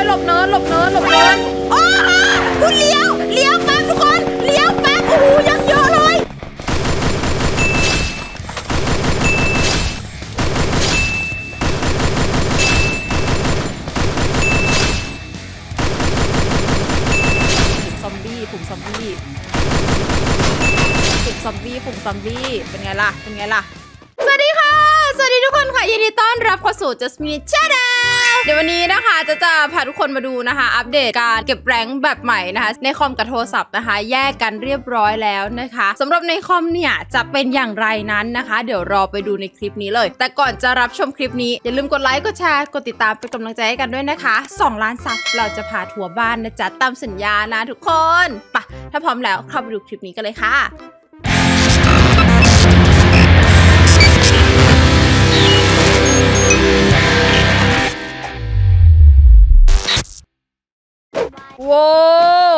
ยหลบเนินหลบเนินหลบเนินโอ้คุณเลี้ยวเลี้ยวแป๊บทุกคนเลี้ยวแป๊บโอ้โหยังเยอะเลยฝูงซอมบี้ฝูงซอมบี้ฝูงซอมบี้ฝูงซอมบี้เป็นไงล่ะเป็นไงล่ะสวัสดีค่ะ สวัสดีทุกคนค่ะยินดีต้อนรับเข้าสู่ Just Me Channel เดี๋ยววันนี้นะคะจะจะพาทุกคนมาดูนะคะ อัปเดตการเก็บแรงแบบใหม่นะคะ ในคอมกับโทรศัพท์นะคะ แยกกันเรียบร้อยแล้วนะคะสำหรับในคอมเนี่ยจะเป็นอย่างไรนั้นนะคะ เดี๋ยวรอไปดูในคลิปนี้เลย แต่ก่อนจะรับชมคลิปนี้อย่าลืมกดไลค์กดแชร์กดติดตามเป็นกำลังใจให้กันด้วยนะคะ 2 ล้านซับเราจะพาทัวร์บ้านนะจ๊ะตามสัญญานะทุกคนปะถ้าพร้อมแล้วเข้าไปดูคลิปนี้กันเลยค่ะ โว้ว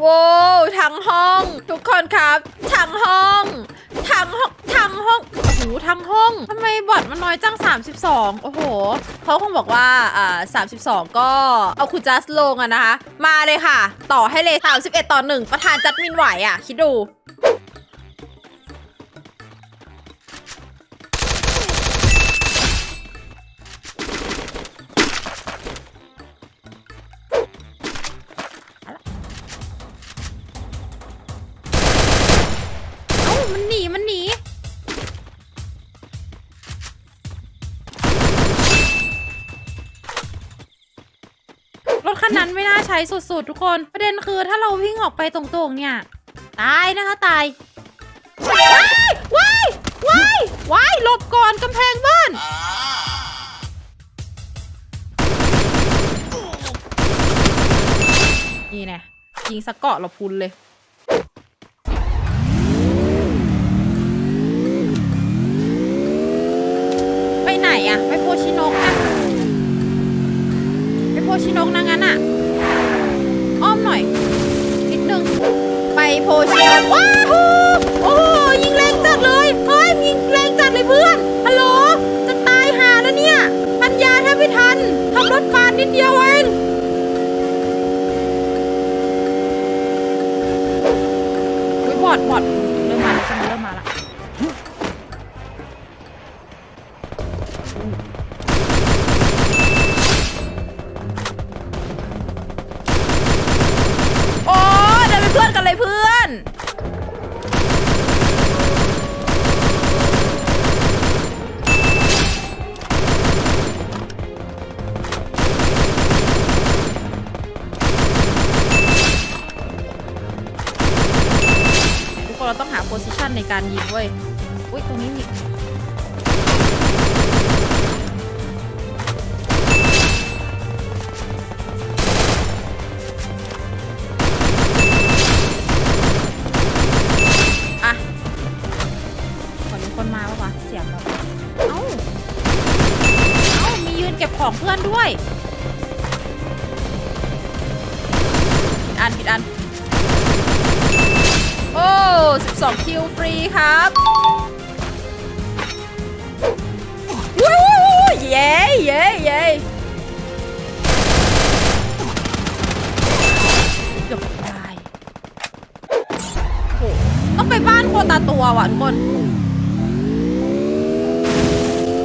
โว้วทั้งห้อง ทุกคนครับทั้งห้องทั้งห้องทั้งห้องโอ้โหทั้งห้องทำไมบอทมันน้อยจัง 32 โอ้โหเขาคงบอกว่าอ่า32 ก็เอาคุณจัสลงอะนะคะ มาเลยค่ะ ต่อให้เลย31 ต่อ1ประธานจัดมินไหวอะคิดดู ถคันนั้นไม่น่าใช้สุดๆ ทุกคน ประเด็นคือถ้าเราวิ่งออกไปตรงๆเนี่ย ตายนะคะตายว้ายว้ายว้ายว้ายหลบก่อนกำแพงบ้านนี่แน่ยิงสะเกาะเราพุนเลยไปไหนอะไปโพชินกอะ ชินกนะงั้นอะอ้อมหน่อย นิดนึง ไปโพชินกว้าวโอ้โหยิงแรงจัดเลย เฮ้ยยิงแรงจัดเลยเพื่อน ฮัลโหล จะตายหาแล้วเนี่ย ปัญญาแทบไม่ทันทำรถปานนิดเดียวเองบอดบอดเริ่มมาแล้วเริ่มม พซิชันในการยิงเว้ย อุ้ยตรงนี้มีอะขอมีคนมาปะวะเสียงเอ้าเอ้ามียืนเก็บของเพื่อนด้วยผิดอัน ผิดอัน 12 คิวฟรีครับวู้วู้วู้เย้เย้เย้เกือบตายโอ้โหต้องไปบ้านโคตาตัวว่ะทุกคน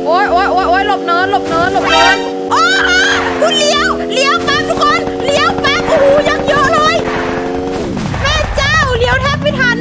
โอ้ยโอ้ยโอ้ยโอ้ยหลบเนินหลบเนินหลบเนินโอ้คุณเลี้ยวเลี้ยวแป๊บทุกคนเลี้ยวแป๊บโอ้โหยังเยอะเลย แม่เจ้าเลี้ยวแทบไม่ทัน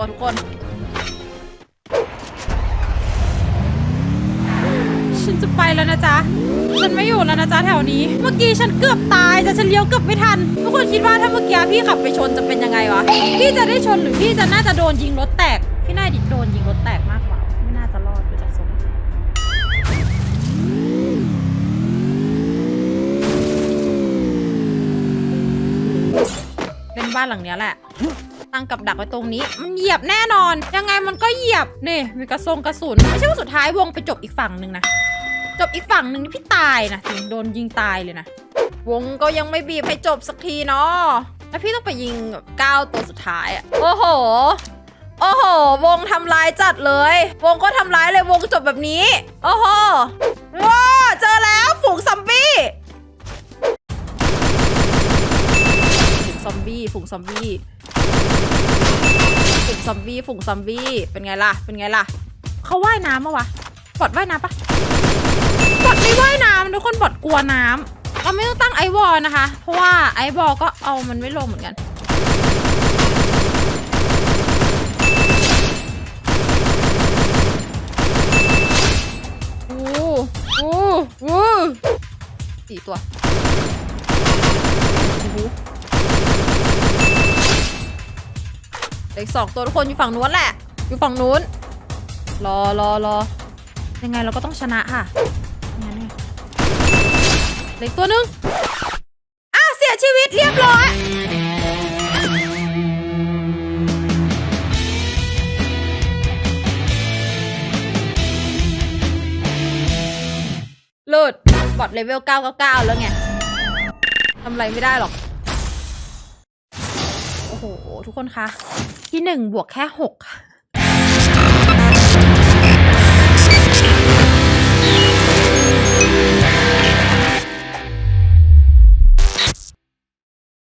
วทุกคนฉันจะไปแล้วนะจ๊ะ ฉันไม่อยู่แล้วนะจ๊ะแถวนี้ เมื่อกี้ฉันเกือบตายแต่ฉันเลี้ยวเกือบไม่ทัน ทุกคนคิดว่าถ้าเมื่อกี้พี่ขับไปชนจะเป็นยังไงวะ พี่จะได้ชนหรือพี่จะน่าจะโดนยิงรถแตก พี่น่าจะโดนยิงรถแตกมากกว่า ไม่น่าจะรอดจากทรงเป็นบ้านหลังนี้แหละ ตั้งกับดักไว้ตรงนี้ มันเหยียบแน่นอน ยังไงมันก็เหยียบนี่มีกระทรงกระสุนไม่ใช่ว่าสุดท้ายวงไปจบอีกฝั่งหนึ่งนะจบอีกฝั่งหนึ่งนี่พี่ตายนะถึงโดนยิงตายเลยนะวงก็ยังไม่บีบให้จบสักทีเนาะแล้วพี่ต้องไปยิงแบบก้าวตัวสุดท้ายอะโอ้โหโอ้โห วงทำร้ายจัดเลย วงก็ทำร้ายเลยวงจบแบบนี้ โอ้โหว้าเจอแล้วฝูงซอมบี้ฝูงซอมบี้ฝูงซอมบี้ ซอมบี้ฝูงซอมบี้ เป็นไงล่ะ เป็นไงล่ะ เขาว่ายน้ำมาวะ บอดว่ายน้ำปะบอดไม่ว่ายน้ำทุกคนบอดกลัวน้ำเราไม่ต้องตั้งไอวอลนะคะ เพราะว่าไอวอลก็เอามันไม่ลงเหมือนกัน อู้อู้อู้สี่ตัวโอ้โห อีกสองตัวทุกคนอยู่ฝั่งนู้นแหละ อยู่ฝั่งนู้น รอรอรอยังไงเราก็ต้องชนะค่ะงั้นไงเลืออีกตัวหนึงอ้าวเสียชีวิตเรียบร้อยเลิศบอดเลเวล 999 แล้วไงทำอะไรไม่ได้หรอก ทุกคนคะที่หนึ่งบวกแค่หก